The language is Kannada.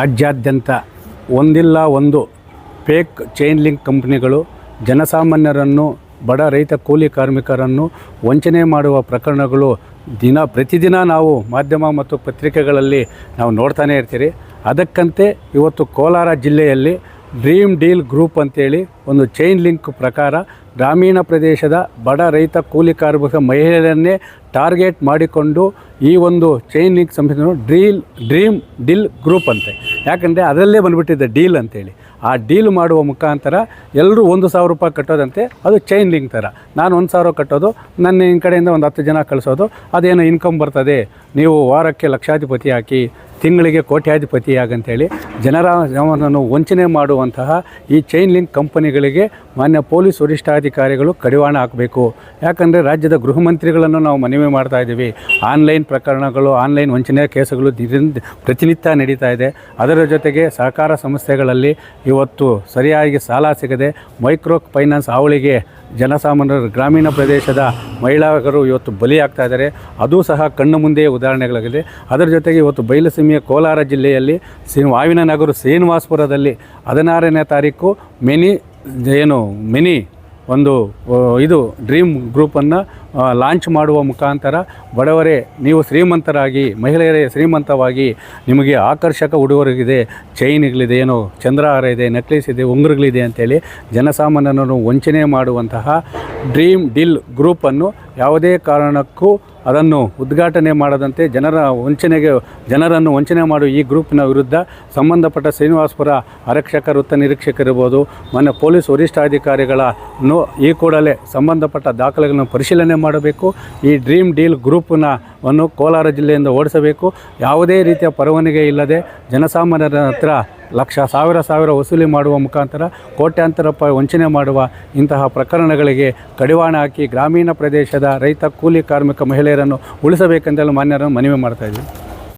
ರಾಜ್ಯಾದ್ಯಂತ ಒಂದಿಲ್ಲ ಒಂದು ಫೇಕ್ ಚೈನ್ ಲಿಂಕ್ ಕಂಪ್ನಿಗಳು, ಜನಸಾಮಾನ್ಯರನ್ನು, ಬಡ ರೈತ ಕೂಲಿ ಕಾರ್ಮಿಕರನ್ನು ವಂಚನೆ ಮಾಡುವ ಪ್ರಕರಣಗಳು ದಿನ ಪ್ರತಿದಿನ ನಾವು ಮಾಧ್ಯಮ ಮತ್ತು ಪತ್ರಿಕೆಗಳಲ್ಲಿ ನಾವು ನೋಡ್ತಾನೆ ಇರ್ತೀರಿ. ಅದಕ್ಕಂತೆ ಇವತ್ತು ಕೋಲಾರ ಜಿಲ್ಲೆಯಲ್ಲಿ ಡ್ರೀಮ್ ಡೀಲ್ ಗ್ರೂಪ್ ಅಂತೇಳಿ ಒಂದು ಚೈನ್ ಲಿಂಕ್ ಪ್ರಕಾರ ಗ್ರಾಮೀಣ ಪ್ರದೇಶದ ಬಡ ರೈತ ಕೂಲಿ ಕಾರ್ಮಿಕ ಮಹಿಳೆಯರನ್ನೇ ಟಾರ್ಗೆಟ್ ಮಾಡಿಕೊಂಡು ಈ ಒಂದು ಚೈನ್ ಲಿಂಕ್ ಸಂಸ್ಥೆಯನ್ನು ಡ್ರೀಲ್ ಡ್ರೀಮ್ ಡೀಲ್ ಗ್ರೂಪ್ ಅಂತೆ. ಯಾಕಂದರೆ ಅದರಲ್ಲೇ ಬಂದುಬಿಟ್ಟಿದೆ ಡೀಲ್ ಅಂತೇಳಿ. ಆ ಡೀಲ್ ಮಾಡುವ ಮುಖಾಂತರ ಎಲ್ಲರೂ ಒಂದು ಸಾವಿರ ರೂಪಾಯಿ ಕಟ್ಟೋದಂತೆ ಅದು ಚೈನ್ ಲಿಂಕ್ ಥರ ನಾನು ಒಂದು ಸಾವಿರ ಕಟ್ಟೋದು, ನನ್ನ ಈ ಕಡೆಯಿಂದ ಒಂದು ಹತ್ತು ಜನ ಕಳಿಸೋದು, ಅದೇನೋ ಇನ್ಕಮ್ ಬರ್ತದೆ, ನೀವು ವಾರಕ್ಕೆ ಲಕ್ಷಾಧಿಪತಿ ಹಾಕಿ ತಿಂಗಳಿಗೆ ಕೋಟ್ಯಾಧಿಪತಿ ಆಗಂತೇಳಿ ಜನರ ಜನರನ್ನು ವಂಚನೆ ಮಾಡುವಂತಹ ಈ ಚೈನ್ ಲಿಂಕ್ ಕಂಪನಿಗಳಿಗೆ ಮಾನ್ಯ ಪೊಲೀಸ್ ವರಿಷ್ಠಾಧಿಕಾರಿಗಳು ಕಡಿವಾಣ ಹಾಕಬೇಕು. ಯಾಕಂದರೆ ರಾಜ್ಯದ ಗೃಹ ಮಂತ್ರಿಗಳನ್ನು ನಾವು ಮನವಿ ಮಾಡ್ತಾ ಇದ್ದೀವಿ. ಆನ್ಲೈನ್ ಪ್ರಕರಣಗಳು, ಆನ್ಲೈನ್ ವಂಚನೆ ಕೇಸುಗಳು ಪ್ರತಿನಿತ್ಯ ನಡೀತಾ ಇದೆ. ಅದರ ಜೊತೆಗೆ ಸಹಕಾರ ಸಂಸ್ಥೆಗಳಲ್ಲಿ ಇವತ್ತು ಸರಿಯಾಗಿ ಸಾಲ ಸಿಗದೆ ಮೈಕ್ರೋ ಫೈನಾನ್ಸ್ ಹಾವಳಿಗೆ ಜನಸಾಮಾನ್ಯರು ಗ್ರಾಮೀಣ ಪ್ರದೇಶದ ಮಹಿಳೆಯರು ಇವತ್ತು ಬಲಿಯಾಗ್ತಾ ಇದ್ದಾರೆ. ಅದು ಸಹ ಕಣ್ಣು ಮುಂದೆಯೇ ಉದಾಹರಣೆಗಳಾಗಿದೆ. ಅದರ ಜೊತೆಗೆ ಇವತ್ತು ಬಯಲುಸೀಮೆಯ ಕೋಲಾರ ಜಿಲ್ಲೆಯಲ್ಲಿ ಸಿ ವಾವಿನ ನಗರ ಶ್ರೀನಿವಾಸಪುರದಲ್ಲಿ ಹದಿನಾರನೇ ತಾರೀಕು ಮಿನಿ ಏನು ಮಿನಿ ಒಂದು ಇದು ಡ್ರೀಮ್ ಗ್ರೂಪನ್ನು ಲಾಂಚ್ ಮಾಡುವ ಮುಖಾಂತರ ಬಡವರೇ, ನೀವು ಶ್ರೀಮಂತರಾಗಿ, ಮಹಿಳೆಯರೇ ಶ್ರೀಮಂತವಾಗಿ ನಿಮಗೆ ಆಕರ್ಷಕ ಉಡುಗೊರೆಗಿದೆ ಚೈನ್ಗಳಿದೆ, ಏನು ಚಂದ್ರಹಾರ ಇದೆ, ನೆಕ್ಲೆಸ್ ಇದೆ, ಉಂಗುರಗಳಿದೆ ಅಂತೇಳಿ ಜನಸಾಮಾನ್ಯರನ್ನು ವಂಚನೆ ಮಾಡುವಂತಹ ಡ್ರೀಮ್ ಡಿಲ್ ಗ್ರೂಪನ್ನು ಯಾವುದೇ ಕಾರಣಕ್ಕೂ ಅದನ್ನು ಉದ್ಘಾಟನೆ ಮಾಡದಂತೆ ಜನರ ವಂಚನೆಗೆ, ಜನರನ್ನು ವಂಚನೆ ಮಾಡುವ ಈ ಗ್ರೂಪ್ನ ವಿರುದ್ಧ ಸಂಬಂಧಪಟ್ಟ ಶ್ರೀನಿವಾಸಪುರ ಆರಕ್ಷಕ, ವೃತ್ತ ನಿರೀಕ್ಷಕರಿರ್ಬೋದು ಮನೆ ಪೊಲೀಸ್ ವರಿಷ್ಠಾಧಿಕಾರಿಗಳನ್ನು ಈ ಕೂಡಲೇ ಸಂಬಂಧಪಟ್ಟ ದಾಖಲೆಗಳನ್ನು ಪರಿಶೀಲನೆ ಮಾಡಬೇಕು. ಈ ಡ್ರೀಮ್ ಡೀಲ್ ಗ್ರೂಪ್ನ ವನ್ನು ಕೋಲಾರ ಜಿಲ್ಲೆಯಿಂದ ಓಡಿಸಬೇಕು. ಯಾವುದೇ ರೀತಿಯ ಪರವಾನಿಗೆ ಇಲ್ಲದೆ ಜನಸಾಮಾನ್ಯರ ಹತ್ರ ಲಕ್ಷ ಸಾವಿರ ಸಾವಿರ ವಸೂಲಿ ಮಾಡುವ ಮುಖಾಂತರ ಕೋಟ್ಯಾಂತರ ರೂಪಾಯಿ ವಂಚನೆ ಮಾಡುವ ಇಂತಹ ಪ್ರಕರಣಗಳಿಗೆ ಕಡಿವಾಣ ಹಾಕಿ ಗ್ರಾಮೀಣ ಪ್ರದೇಶದ ರೈತ ಕೂಲಿ ಕಾರ್ಮಿಕ ಮಹಿಳೆಯರನ್ನು ಉಳಿಸಬೇಕೆಂದೆಲ್ಲ ಮಾನ್ಯರನ್ನು ಮನವಿ ಮಾಡ್ತಾ ಇದ್ದೀವಿ.